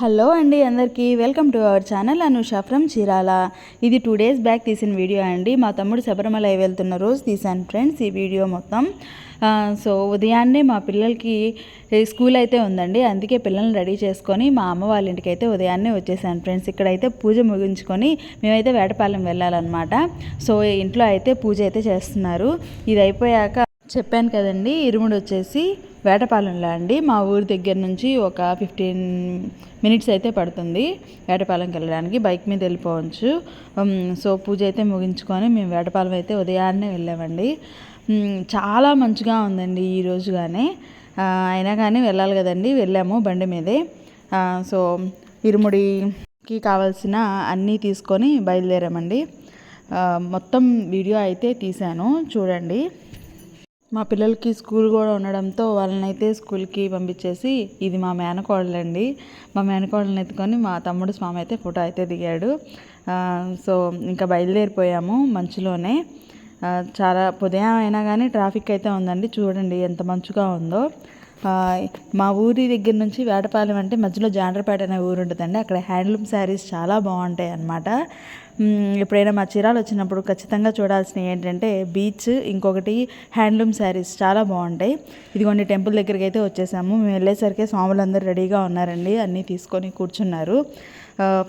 Hello అండి అందరికీ. Welcome to our channel Anusha from Chirala. ఇది టూ డేస్ బ్యాక్ తీసిన వీడియో అండి. మా తమ్ముడు శబరిమల వెళ్తున్న రోజు తీశాను ఫ్రెండ్స్ ఈ వీడియో మొత్తం. సో ఉదయాన్నే మా పిల్లలకి స్కూల్ అయితే ఉందండి అందుకే పిల్లల్ని రెడీ చేసుకొని మా అమ్మ వాళ్ళ ఇంటికి అయితే ఉదయాన్నే వచ్చేసాను ఫ్రెండ్స్. ఇక్కడైతే పూజ ముగించుకొని మేమైతే వేటపాలెం వెళ్ళాలన్నమాట. సో ఇంట్లో అయితే పూజ అయితే చేస్తున్నారు. ఇది అయిపోయాక చెప్పాను కదండి ఇరుముడు వచ్చేసి వేటపాలెంలో అండి. మా ఊరి దగ్గర నుంచి ఒక ఫిఫ్టీన్ మినిట్స్ అయితే పడుతుంది వేటపాలెంకి వెళ్ళడానికి. బైక్ మీద వెళ్ళిపోవచ్చు. సో పూజ అయితే ముగించుకొని మేము వేటపాలెం అయితే ఉదయాన్నే వెళ్ళామండి. చాలా మంచిగా ఉందండి ఈ రోజుగానే అయినా కానీ వెళ్ళాలి కదండి. వెళ్ళాము బండి మీదే. సో ఇరుముడికి కావాల్సిన అన్నీ తీసుకొని బయలుదేరామండి. మొత్తం వీడియో అయితే తీశాను. చూడండి. మా పిల్లలకి స్కూల్ కూడా ఉండడంతో వాళ్ళని అయితే స్కూల్కి పంపించేసి ఇది మా మేనకోడలండి. మా మేనకోడలను ఎత్తుకొని మా తమ్ముడు స్వామి అయితే ఫోటో అయితే దిగాడు. సో ఇంకా బయలుదేరిపోయాము మంచులోనే. చాలా ఉదయం అయినా కానీ ట్రాఫిక్ అయితే ఉందండి. చూడండి ఎంత మంచుగా ఉందో. మా ఊరి దగ్గర నుంచి వేటపాలెం అంటే మధ్యలో జాండ్రపేట అనే ఊరు ఉంటుందండి. అక్కడ హ్యాండ్లూమ్ శారీస్ చాలా బాగుంటాయి అన్నమాట. ఎప్పుడైనా మా చీరాలు వచ్చినప్పుడు ఖచ్చితంగా చూడాల్సినవి ఏంటంటే బీచ్ ఇంకొకటి హ్యాండ్లూమ్ శారీస్ చాలా బాగుంటాయి. ఇదిగోండి టెంపుల్ దగ్గరికి అయితే వచ్చేసాము. మేము వెళ్ళేసరికి స్వాములందరూ రెడీగా ఉన్నారండి. అన్నీ తీసుకొని కూర్చున్నారు.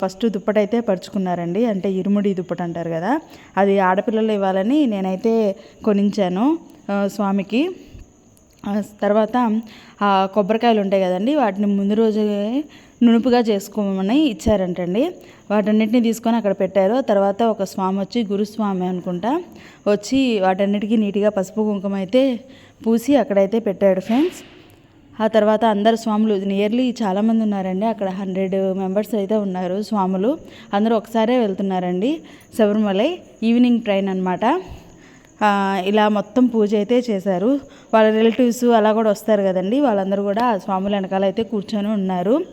ఫస్ట్ దుప్పట అయితే పరుచుకున్నారండి. అంటే ఇరుముడి దుప్పట అంటారు కదా. అది ఆడపిల్లలు ఇవ్వాలని నేనైతే కొనించాను స్వామికి. తర్వాత ఆ కొబ్బరికాయలు ఉంటాయి కదండి వాటిని ముందు రోజే నునుపుగా చేసుకోమని ఇచ్చారంటండి. వాటన్నిటిని తీసుకొని అక్కడ పెట్టారు. తర్వాత ఒక స్వామి వచ్చి గురుస్వామి అనుకుంటా వచ్చి వాటన్నిటికీ నీట్గా పసుపు కుంకుమ అయితే పూసి అక్కడైతే పెట్టాడు ఫ్రెండ్స్. ఆ తర్వాత అందరు స్వాములు నియర్లీ చాలామంది ఉన్నారండి అక్కడ హండ్రెడ్ మెంబర్స్ అయితే ఉన్నారు స్వాములు. అందరూ ఒకసారే వెళ్తున్నారండి శబరిమలై ఈవినింగ్ ట్రైన్ అనమాట ఇలా మొత్తం పూజ అయితే చేశారు. వాళ్ళ రిలేటివ్స్ అలా కూడా వస్తారు కదండి. వాళ్ళందరూ కూడా స్వాముల వెనకాల అయితే కూర్చొని ఉన్నారు.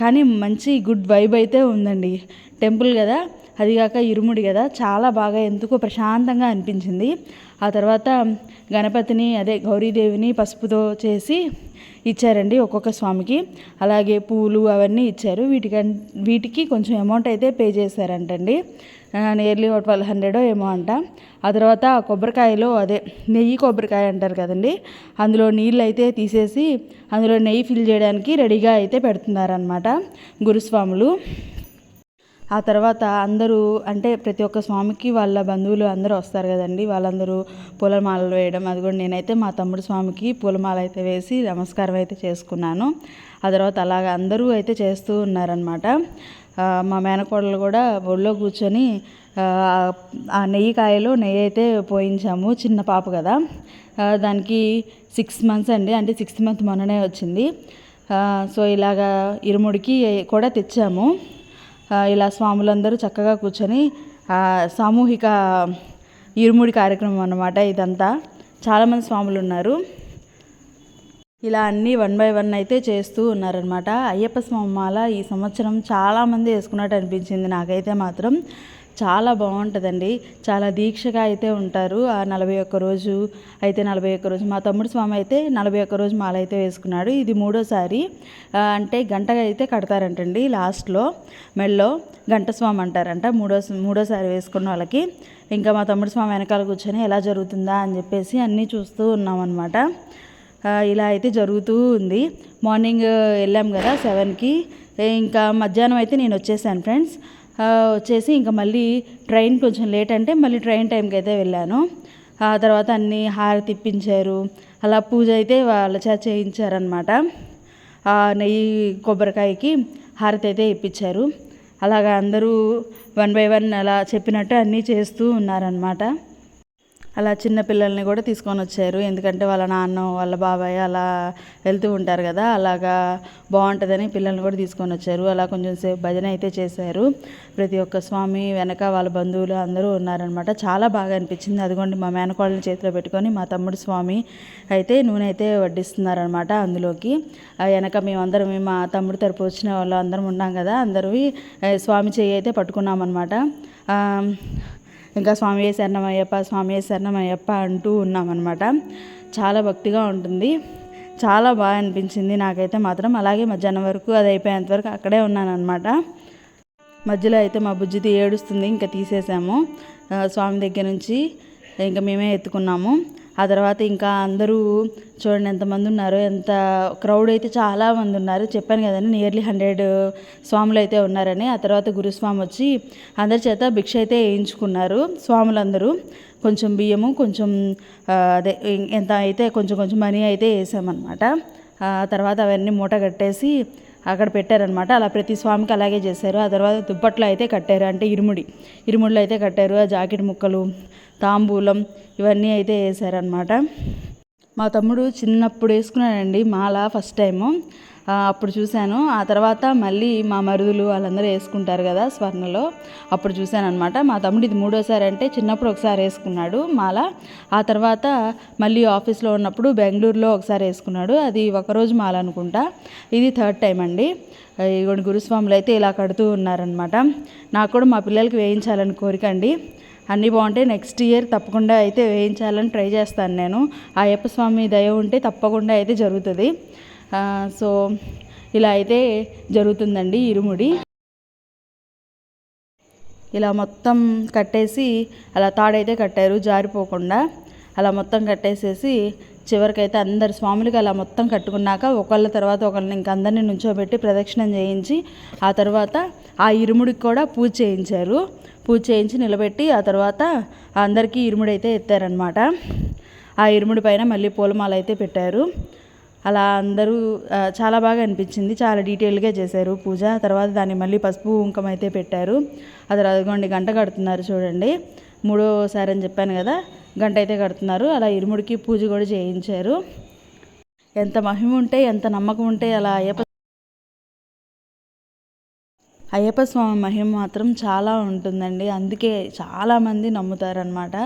కానీ మంచి గుడ్ వైబ్ అయితే ఉందండి. టెంపుల్ కదా. అదిగాక ఇరుముడి కదా చాలా బాగా ఎందుకో ప్రశాంతంగా అనిపించింది. ఆ తర్వాత గణపతిని అదే గౌరీదేవిని పసుపుతో చేసి ఇచ్చారండి ఒక్కొక్క స్వామికి. అలాగే పూలు అవన్నీ ఇచ్చారు. వీటికి వీటికి కొంచెం అమౌంట్ అయితే పే చేశారంటండి. నియర్లీ ఒక ట్వెల్వ్ హండ్రెడ్ ఏమో అంట. ఆ తర్వాత ఆ కొబ్బరికాయలో అదే నెయ్యి కొబ్బరికాయ అంటారు కదండి అందులో నీళ్ళు అయితే తీసేసి అందులో నెయ్యి ఫిల్ చేయడానికి రెడీగా అయితే పెడుతున్నారనమాట గురుస్వాములు. ఆ తర్వాత అందరూ అంటే ప్రతి ఒక్క స్వామికి వాళ్ళ బంధువులు అందరూ వస్తారు కదండి. వాళ్ళందరూ పూలమాలలు వేయడం అది కూడా నేనైతే మా తమ్ముడు స్వామికి పూలమాల అయితే వేసి నమస్కారం అయితే చేసుకున్నాను. ఆ తర్వాత అలాగ అందరూ అయితే చేస్తూ ఉన్నారనమాట మా మేనకోడలు కూడా ఒళ్ళో కూర్చొని ఆ, నెయ్యి కాయలో నెయ్యి అయితే పోయించాము. చిన్న పాప కదా. దానికి సిక్స్ మంత్స్ అండి. అంటే సిక్స్త్ మంత్ మొన్ననే వచ్చింది. సో ఇలాగా ఇరుముడికి కూడా తెచ్చాము. ఇలా స్వాములందరూ చక్కగా కూర్చొని సామూహిక ఇరుముడి కార్యక్రమం అన్నమాట ఇదంతా. చాలామంది స్వాములు ఉన్నారు ఇలా అన్నీ వన్ బై వన్ అయితే చేస్తూ ఉన్నారనమాట అయ్యప్ప స్వామి మాల ఈ సంవత్సరం చాలామంది వేసుకున్నట్టు అనిపించింది నాకైతే మాత్రం. చాలా బాగుంటుందండి. చాలా దీక్షగా అయితే ఉంటారు. ఆ నలభై ఒక్క రోజు అయితే నలభై ఒక్క రోజు మా తమ్ముడు స్వామి అయితే నలభై ఒక్క రోజు మాల అయితే వేసుకున్నాడు. ఇది మూడోసారి. అంటే గంటగా అయితే కడతారంటండి లాస్ట్లో. మెల్లో గంట స్వామి అంటారంట. మూడో మూడోసారి వేసుకున్న వాళ్ళకి. ఇంకా మా తమ్ముడు స్వామి వెనకాల కూర్చొని ఎలా జరుగుతుందా అని చెప్పేసి అన్నీ చూస్తూ ఉన్నామన్నమాట. ఇలా అయితే జరుగుతూ ఉంది. మార్నింగ్ వెళ్ళాం కదా సెవెన్కి. ఇంకా మధ్యాహ్నం అయితే నేను వచ్చేసాను ఫ్రెండ్స్. వచ్చేసి ఇంకా మళ్ళీ ట్రైన్ కొంచెం లేట్ అంటే మళ్ళీ ట్రైన్ టైంకి అయితే వెళ్ళాను. ఆ తర్వాత అన్నీ హారతి ఇప్పించారు అలా పూజ అయితే వాళ్ళ చేత చేయించారనమాట నెయ్యి కొబ్బరికాయకి హారతి అయితే ఇప్పించారు. అలాగా అందరూ వన్ బై వన్ అలా చెప్పినట్టు అన్నీ చేస్తూ ఉన్నారనమాట అలా చిన్న పిల్లల్ని కూడా తీసుకొని వచ్చారు. ఎందుకంటే వాళ్ళ నాన్న వాళ్ళ బాబాయ్ అలా వెళ్తూ ఉంటారు కదా అలాగా బాగుంటుందని పిల్లల్ని కూడా తీసుకొని వచ్చారు. అలా కొంచెం సేపు భజన అయితే చేశారు. ప్రతి ఒక్క స్వామి వెనక వాళ్ళ బంధువులు అందరూ ఉన్నారనమాట. చాలా బాగా అనిపించింది. అదిగోండి మా మేనకోళ్ళని చేతిలో పెట్టుకొని మా తమ్ముడు స్వామి అయితే నూనె అయితే వడ్డిస్తున్నారనమాట అందులోకి. వెనక మేమందరం మా తమ్ముడు తరపు వచ్చిన వాళ్ళు అందరం ఉన్నాం కదా అందరూ స్వామి చెయ్యి అయితే పట్టుకున్నామన్నమాట ఆ, ఇంకా స్వామి శరణమయ్యప్ప స్వామి శరణమయ్యప్ప అంటూ ఉన్నామన్నమాట. చాలా భక్తిగా ఉంటుంది. చాలా బాగా అనిపించింది నాకైతే మాత్రం. అలాగే మధ్యాహ్నం వరకు అది అయిపోయేంత వరకు అక్కడే ఉన్నాను అనమాట మధ్యలో అయితే మా బుజ్జిది ఏడుస్తుంది ఇంకా తీసేసాము. స్వామి దగ్గర నుంచి ఇంకా మేమే ఎత్తుకున్నాము. ఆ తర్వాత ఇంకా అందరూ చూడండి ఎంతమంది ఉన్నారు ఎంత క్రౌడ్ అయితే చాలా మంది ఉన్నారు. చెప్పాను కదండి నియర్లీ హండ్రెడ్ స్వాములు అయితే ఉన్నారని. ఆ తర్వాత గురుస్వామి వచ్చి అందరి చేత భిక్ష అయితే వేయించుకున్నారు. స్వాములందరూ కొంచెం బియ్యము కొంచెం అదే ఎంత అయితే కొంచెం కొంచెం మనీ అయితే వేసామన్నమాట. ఆ తర్వాత అవన్నీ మూట కట్టేసి అక్కడ పెట్టారనమాట అలా ప్రతి స్వామికి అలాగే చేశారు. ఆ తర్వాత దుప్పట్లో అయితే కట్టారు. అంటే ఇరుముడి. ఇరుముడిలో అయితే కట్టారు. ఆ జాకెట్ ముక్కలు తాంబూలం ఇవన్నీ అయితే వేసారనమాట మా తమ్ముడు చిన్నప్పుడు వేసుకున్నాడండి. మాల ఫస్ట్ టైము. అప్పుడు చూశాను. ఆ తర్వాత మళ్ళీ మా మరుదులు వాళ్ళందరూ వేసుకుంటారు కదా స్వర్ణలో. అప్పుడు చూశాను అనమాట మా తమ్ముడు ఇది మూడోసారి అంటే చిన్నప్పుడు ఒకసారి వేసుకున్నాడు మాల. ఆ తర్వాత మళ్ళీ ఆఫీస్లో ఉన్నప్పుడు బెంగళూరులో ఒకసారి వేసుకున్నాడు. అది ఒకరోజు మాల అనుకుంటా. ఇది థర్డ్ టైం అండి. ఇగోండి గురుస్వాములు అయితే ఇలా కడుతూ ఉన్నారనమాట నాకు కూడా మా పిల్లలకి వేయించాలని కోరిక అండి. అన్నీ బాగుంటాయి. నెక్స్ట్ ఇయర్ తప్పకుండా అయితే వేయించాలని ట్రై చేస్తాను నేను. ఆ అయ్యప్ప స్వామి దయ ఉంటే తప్పకుండా అయితే జరుగుతుంది. సో ఇలా అయితే జరుగుతుందండి ఇరుముడి. ఇలా మొత్తం కట్టేసి అలా తాడైతే కట్టారు జారిపోకుండా. అలా మొత్తం కట్టేసేసి చివరికైతే అందరు స్వాములకి అలా మొత్తం కట్టుకున్నాక ఒకళ్ళ తర్వాత ఒకళ్ళని ఇంక అందరినీ నుంచోబెట్టి ప్రదక్షిణం చేయించి ఆ తర్వాత ఆ ఇరుముడికి కూడా పూజ చేయించారు. పూజ చేయించి నిలబెట్టి ఆ తర్వాత అందరికీ ఇరుముడైతే అయితే ఎత్తారనమాట ఆ ఇరుముడి పైన మళ్ళీ పూలమాల అయితే పెట్టారు. అలా అందరూ చాలా బాగా అనిపించింది. చాలా డీటెయిల్గా చేశారు పూజ. తర్వాత దాన్ని మళ్ళీ పసుపు కుంకుమ అయితే పెట్టారు. అది అదిగోండి గంట కడుతున్నారు చూడండి. మూడోసారి అని చెప్పాను కదా గంట అయితే కడుతున్నారు. అలా ఇరుముడికి పూజ కూడా చేయించారు. ఎంత మహిమ ఉంటే ఎంత నమ్మకం ఉంటే అలా అయ్యప్ప అయ్యప్ప స్వామి మహిమ మాత్రం చాలా ఉంటుందండి. అందుకే చాలామంది నమ్ముతారనమాట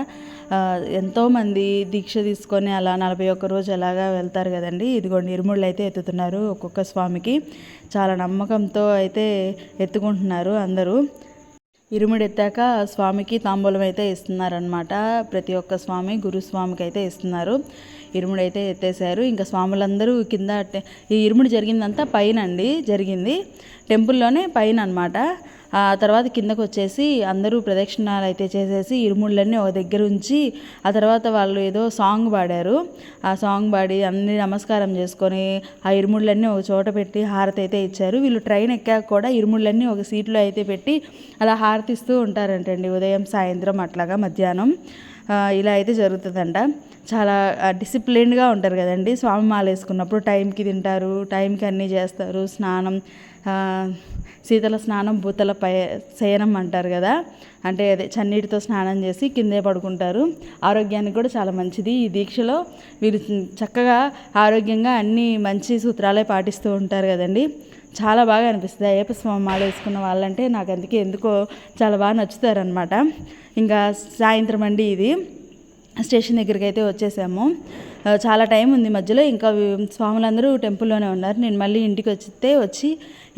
ఎంతోమంది దీక్ష తీసుకొని అలా నలభై ఒక్క రోజు ఎలాగా వెళ్తారు కదండి. ఇదిగోండి ఇరుముళ్ళు అయితే ఎత్తుతున్నారు ఒక్కొక్క స్వామికి. చాలా నమ్మకంతో అయితే ఎత్తుకుంటున్నారు అందరూ. ఇరుముడెత్తాక స్వామికి తాంబూలం అయితే ఇస్తున్నారనమాట ప్రతి ఒక్క స్వామి గురుస్వామికి అయితే ఇస్తున్నారు. ఇరుముడు అయితే ఎత్తేసారు ఇంకా స్వాములందరూ కింద ఈ ఇరుముడు జరిగిందంతా పైన అండి జరిగింది. టెంపుల్లోనే పైన అనమాట ఆ తర్వాత కిందకు వచ్చేసి అందరూ ప్రదక్షిణాలు అయితే చేసేసి ఇరుముళ్ళన్నీ ఒక దగ్గర ఉంచి ఆ తర్వాత వాళ్ళు ఏదో సాంగ్ పాడారు. ఆ సాంగ్ పాడి అన్ని నమస్కారం చేసుకొని ఆ ఇరుముళ్ళన్నీ ఒక చోట పెట్టి హారతి అయితే ఇచ్చారు. వీళ్ళు ట్రైన్ ఎక్కాక కూడా ఇరుముళ్ళన్నీ ఒక సీట్లో అయితే పెట్టి అలా హారతిస్తూ ఉంటారంటండి ఉదయం సాయంత్రం అట్లాగా మధ్యాహ్నం. ఇలా అయితే జరుగుతుందంట. చాలా డిసిప్లిన్డ్గా ఉంటారు కదండి. స్వామి మాల వేసుకున్నప్పుడు టైంకి తింటారు టైంకి అన్నీ చేస్తారు. స్నానం శీతల స్నానం భూతల పై శయనం అంటారు కదా. అంటే అదే చన్నీటితో స్నానం చేసి కిందే పడుకుంటారు. ఆరోగ్యానికి కూడా చాలా మంచిది. ఈ దీక్షలో వీరు చక్కగా ఆరోగ్యంగా అన్ని మంచి సూత్రాలే పాటిస్తూ ఉంటారు కదండి. చాలా బాగా అనిపిస్తుంది. అయ్యప్ప స్వామి మాల వేసుకున్న వాళ్ళంటే నాకు అందుకే ఎందుకో చాలా బాగా నచ్చుతారనమాట ఇంకా సాయంత్రం అండి ఇది. స్టేషన్ దగ్గరికి అయితే వచ్చేసాము చాలా టైం ఉంది మధ్యలో. ఇంకా స్వాములందరూ టెంపుల్లోనే ఉన్నారు. నేను మళ్ళీ ఇంటికి వచ్చితే వచ్చి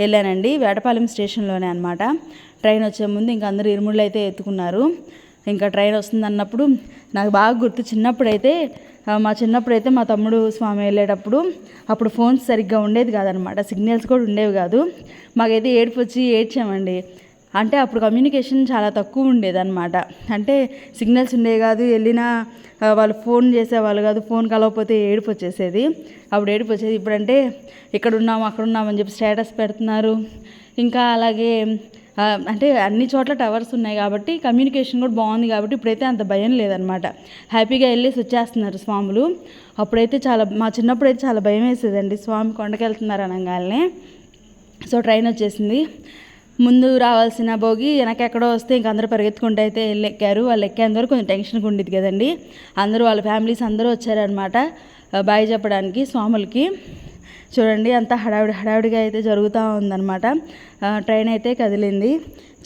వెళ్ళానండి. వేటపాలెం స్టేషన్లోనే అనమాట ట్రైన్ వచ్చే ముందు ఇంకా అందరూ ఇరుముళ్ళు అయితే ఎత్తుకున్నారు. ఇంకా ట్రైన్ వస్తుంది అన్నప్పుడు నాకు బాగా గుర్తు చిన్నప్పుడైతే మా చిన్నప్పుడైతే మా తమ్ముడు స్వామి వెళ్ళేటప్పుడు అప్పుడు ఫోన్స్ సరిగ్గా ఉండేది కాదనమాట సిగ్నల్స్ కూడా ఉండేవి కాదు. మాకైతే ఏడుపు వచ్చి ఏడ్చామండి. అంటే అప్పుడు కమ్యూనికేషన్ చాలా తక్కువ ఉండేదన్నమాట. అంటే సిగ్నల్స్ ఉండేవి కాదు వెళ్ళినా వాళ్ళు ఫోన్ చేసేవాళ్ళు కాదు ఫోన్ కలవకపోతే ఏడుపు వచ్చేసేది అప్పుడు ఏడుపు వచ్చేది ఇప్పుడంటే ఇక్కడ ఉన్నాము అక్కడ ఉన్నామని చెప్పి స్టేటస్ పెడుతున్నారు. ఇంకా అలాగే అంటే అన్ని చోట్ల టవర్స్ ఉన్నాయి కాబట్టి కమ్యూనికేషన్ కూడా బాగుంది కాబట్టి ఇప్పుడైతే అంత భయం లేదనమాట హ్యాపీగా వెళ్ళేసి వచ్చేస్తున్నారు స్వాములు. అప్పుడైతే చాలా మా చిన్నప్పుడు అయితే చాలా భయం వేసేదండి. స్వామి కొండకెళ్తున్నారు అనగానే సో ట్రైన్ వచ్చేసింది. ముందు రావాల్సిన భోగి వెనక ఎక్కడో వస్తే ఇంక అందరూ పరిగెత్తుకుంటూ అయితే వెళ్ళి ఎక్కారు వాళ్ళు ఎక్కేంత వరకు కొంచెం టెన్షన్గా ఉండేది కదండి. అందరూ వాళ్ళ ఫ్యామిలీస్ అందరూ వచ్చారనమాట బాయ్ చెప్పడానికి స్వాములకి. చూడండి అంత హడావిడి హడావిడిగా అయితే జరుగుతూ ఉందన్నమాట. ట్రైన్ అయితే కదిలింది.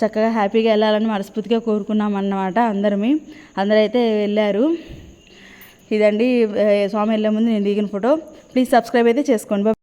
చక్కగా హ్యాపీగా వెళ్ళాలని మనస్ఫూర్తిగా కోరుకున్నాం అన్నమాట అందరమే. అందరైతే వెళ్ళారు. ఇదండి స్వామి వెళ్ళే ముందు నేను దిగిన ఫోటో ప్లీజ్ సబ్స్క్రైబ్ అయితే చేసుకోండి